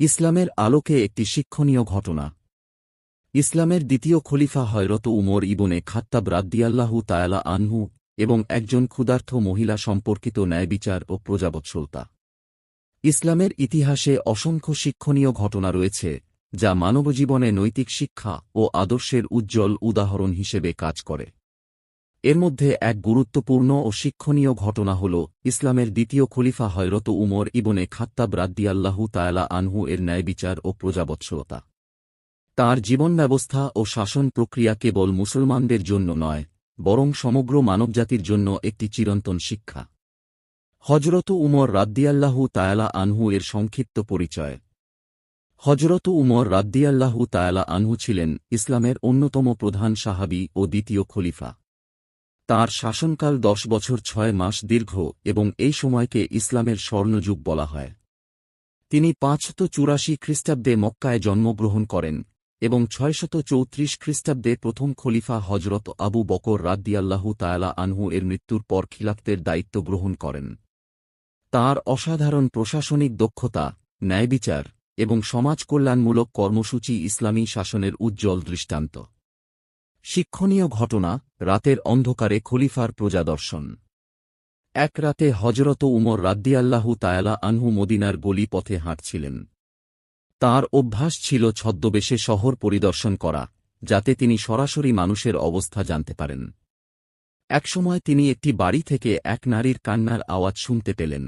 ইসলামের আলোকে একটি শিক্ষণীয় ঘটনা। ইসলামের দ্বিতীয় খলিফা হয়রত উমর ইবনে খাত্তাব রাদ্দিয়াল্লাহু তায়ালা আনহু এবং একজন ক্ষুধার্থ মহিলা সম্পর্কিত ন্যায়বিচার ও প্রজাবৎসলতা ইসলামের ইতিহাসে অসংখ্য শিক্ষণীয় ঘটনা রয়েছে, যা মানবজীবনে নৈতিক শিক্ষা ও আদর্শের উজ্জ্বল উদাহরণ হিসেবে কাজ করে। এর মধ্যে এক গুরুত্বপূর্ণ ও শিক্ষণীয় ঘটনা হল ইসলামের দ্বিতীয় খলিফা হয়রত উমর ইবনে খাত্তাব রাদ্দিয়াল্লাহু তায়ালা আনহু এর ন্যায়বিচার ও প্রজাবৎসলতা। তাঁর জীবন ব্যবস্থা ও শাসন প্রক্রিয়া কেবল মুসলমানদের জন্য নয়, বরং সমগ্র মানবজাতির জন্য একটি চিরন্তন শিক্ষা। হজরত উমর রাদ্দিয়াল্লাহু তায়ালা আনহু এর সংক্ষিপ্ত পরিচয়। হজরত উমর রাদ্দিয়াল্লাহু তায়ালা আনহু ছিলেন ইসলামের অন্যতম প্রধান সাহাবি ও দ্বিতীয় খলিফা। তাঁর শাসনকাল দশ বছর ছয় মাস দীর্ঘ এবং এই সময়কে ইসলামের স্বর্ণযুগ বলা হয়। তিনি পাঁচশত চুরাশি খ্রিস্টাব্দে মক্কায় জন্মগ্রহণ করেন এবং ছয়শত চৌত্রিশ খ্রিস্টাব্দে প্রথম খলিফা হজরত আবু বকর রাদ্দিয়াল্লাহু তায়ালা আনহু এর মৃত্যুর পর খিলাফতের দায়িত্ব গ্রহণ করেন। তাঁর অসাধারণ প্রশাসনিক দক্ষতা, ন্যায়বিচার এবং সমাজ কল্যাণমূলক কর্মসূচি ইসলামী শাসনের উজ্জ্বল দৃষ্টান্ত। শিক্ষণীয় ঘটনা, রাতের অন্ধকারে খলিফার প্রজাদর্শন। এক রাতে হজরত উমর রাদ্দিয়াল্লাহু তায়ালা আনহু মদিনার গলি পথে হাঁটছিলেন। তার অভ্যাস ছিল ছদ্মবেশে শহর পরিদর্শন করা, যাতে তিনি সরাসরি মানুষের অবস্থা জানতে পারেন। একসময় তিনি একটি বাড়ি থেকে এক নারীর কান্নার আওয়াজ শুনতে পেলেন।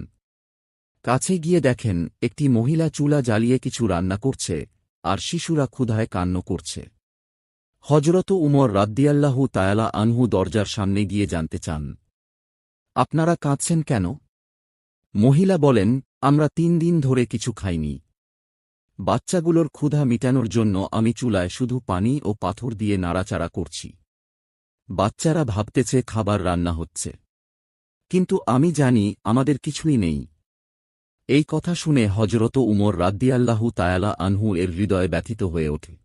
কাছে গিয়ে দেখেন, একটি মহিলা চুলা জ্বালিয়ে কিছু রান্না করছে, আর শিশুরা ক্ষুধায় কান্ন করছে। হজরত উমর রাদ্দিয়াল্লাহু তায়ালা আনহু দরজার সামনে গিয়ে জানতে চান, আপনারা কাঁদছেন কেন? মহিলা বলেন, আমরা তিন দিন ধরে কিছু খাইনি। বাচ্চাগুলোর ক্ষুধা মিটানোর জন্য আমি চুলায় শুধু পানি ও পাথর দিয়ে নাড়াচাড়া করছি। বাচ্চারা ভাবতেছে খাবার রান্না হচ্ছে। কিন্তু আমি জানি আমাদের কিছুই নেই। এই কথা শুনে হজরত উমর রাদ্দিয়াল্লাহু তায়ালা আনহু এর হৃদয় ব্যথিত হয়ে ওঠে।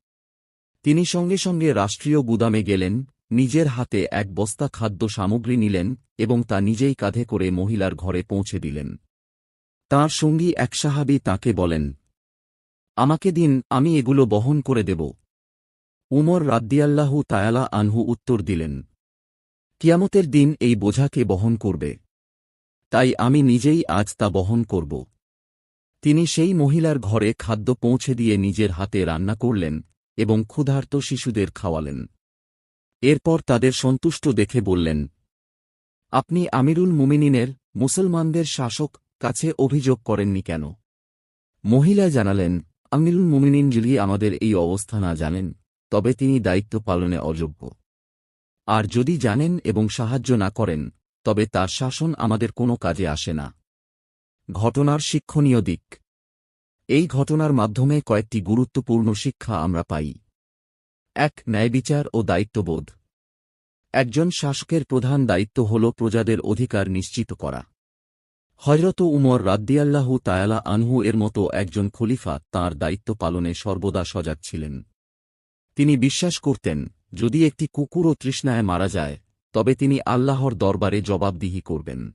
তিনি সঙ্গে সঙ্গে রাষ্ট্রীয় গুদামে গেলেন, নিজের হাতে এক বস্তা খাদ্য সামগ্রী নিলেন এবং তা নিজেই কাঁধে করে মহিলার ঘরে পৌঁছে দিলেন। তাঁর সঙ্গী এক সাহাবি তাঁকে বলেন, আমাকে দিন, আমি এগুলো বহন করে দেব। উমর রাদ্দিয়াল্লাহু তায়ালা আনহু উত্তর দিলেন, কিয়ামতের দিন এই বোঝাকে বহন করবে? তাই আমি নিজেই আজ তা বহন করব। তিনি সেই মহিলার ঘরে খাদ্য পৌঁছে দিয়ে নিজের হাতে রান্না করলেন এবং ক্ষুধার্ত শিশুদের খাওয়ালেন। এরপর তাদের সন্তুষ্ট দেখে বললেন, আপনি আমিরুল মুমিনিনের মুসলমানদের শাসক কাছে অভিযোগ করেননি কেন? মহিলা জানালেন, আমিরুল মুমিনিন যদি আমাদের এই অবস্থা না জানেন, তবে তিনি দায়িত্ব পালনে অযোগ্য। আর যদি জানেন এবং সাহায্য না করেন, তবে তার শাসন আমাদের কোনো কাজে আসে না। ঘটনার শিক্ষণীয় দিক। এই ঘটনার মাধ্যমে কয়েকটি গুরুত্বপূর্ণ শিক্ষা আমরা পাই। এক, ন্যায়বিচার ও দায়িত্ববোধ। একজন শাসকের প্রধান দায়িত্ব হল প্রজাদের অধিকার নিশ্চিত করা। হজরত উমর রাদ্দিয়াল্লাহু তায়ালা আনহু এর মতো একজন খলিফা তাঁর দায়িত্ব পালনে সর্বদা সজাগ ছিলেন। তিনি বিশ্বাস করতেন, যদি একটি কুকুর ও তৃষ্ণায় মারা যায়, তবে তিনি আল্লাহর দরবারে জবাবদিহি করবেন।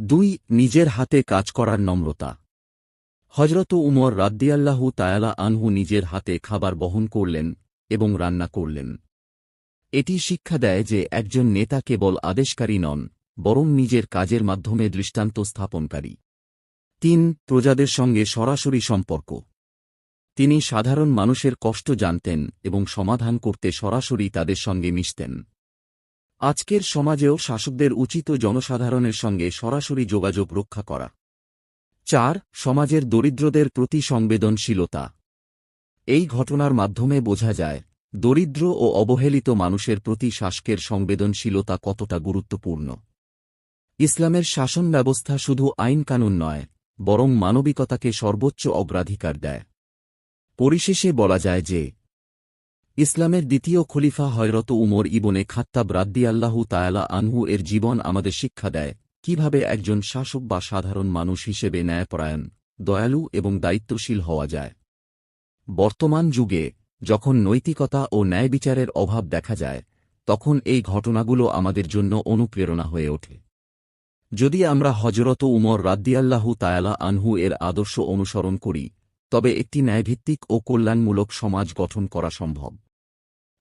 দুই, নিজের হাতে কাজ করার নম্রতা। হজরত উমর রাদ্দিয়াল্লাহু তায়ালা আনহু নিজের হাতে খাবার বহন করলেন এবং রান্না করলেন। এটি শিক্ষা দেয় যে একজন নেতা কেবল আদেশকারী নন, বরং নিজের কাজের মাধ্যমে দৃষ্টান্ত স্থাপনকারী। তিন, প্রজাদের সঙ্গে সরাসরি সম্পর্ক। তিনি সাধারণ মানুষের কষ্ট জানতেন এবং সমাধান করতে সরাসরি তাদের সঙ্গে মিশতেন। আজকের সমাজেও শাসকদের উচিত জনসাধারণের সঙ্গে সরাসরি যোগাযোগ রক্ষা করা। চার, সমাজের দরিদ্রদের প্রতি সংবেদনশীলতা। এই ঘটনার মাধ্যমে বোঝা যায়, দরিদ্র ও অবহেলিত মানুষের প্রতি শাসকের সংবেদনশীলতা কতটা গুরুত্বপূর্ণ। ইসলামের শাসন ব্যবস্থা শুধু আইন কানুন নয়, বরং মানবিকতাকে সর্বোচ্চ অগ্রাধিকার দেয়। পরিশেষে বলা যায় যে, ইসলামের দ্বিতীয় খলিফা হয়রত উমর ইবনে খাত্তাব রাদ্দিয়াল্লাহু তায়ালা আনহু এর জীবন আমাদের শিক্ষা দেয় কীভাবে একজন শাসক বা সাধারণ মানুষ হিসেবে ন্যায়পরায়ণ, দয়ালু এবং দায়িত্বশীল হওয়া যায়? বর্তমান যুগে, যখন নৈতিকতা ও ন্যায় বিচারের অভাব দেখা যায়, তখন এই ঘটনাগুলো আমাদের জন্য অনুপ্রেরণা হয়ে ওঠে। যদি আমরা হজরত উমর রাদ্দিয়াল্লাহু তায়ালা আনহু এর আদর্শ অনুসরণ করি, তবে একটি ন্যায়ভিত্তিক ও কল্যাণমূলক সমাজ গঠন করা সম্ভব।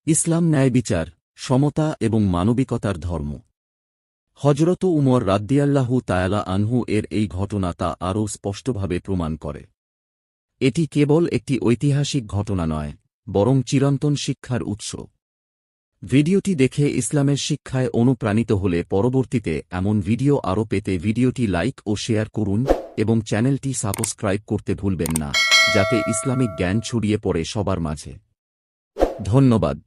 ইসলাম ন্যায় বিচার, সমতা এবং মানবিকতার ধর্ম। হজরত উমর রাদ্দিয়াল্লাহু তায়ালা আনহু এর এই ঘটনা তা আরও স্পষ্টভাবে প্রমাণ করে। এটি কেবল একটি ঐতিহাসিক ঘটনা নয়, বরং চিরন্তন শিক্ষার উৎস। ভিডিওটি দেখে ইসলামের শিক্ষায় অনুপ্রাণিত হলে পরবর্তীতে এমন ভিডিও আরও পেতে ভিডিওটি লাইক ও শেয়ার করুন এবং চ্যানেলটি সাবস্ক্রাইব করতে ভুলবেন না, যাতে ইসলামিক জ্ঞান ছড়িয়ে পড়ে সবার মাঝে। ধন্যবাদ।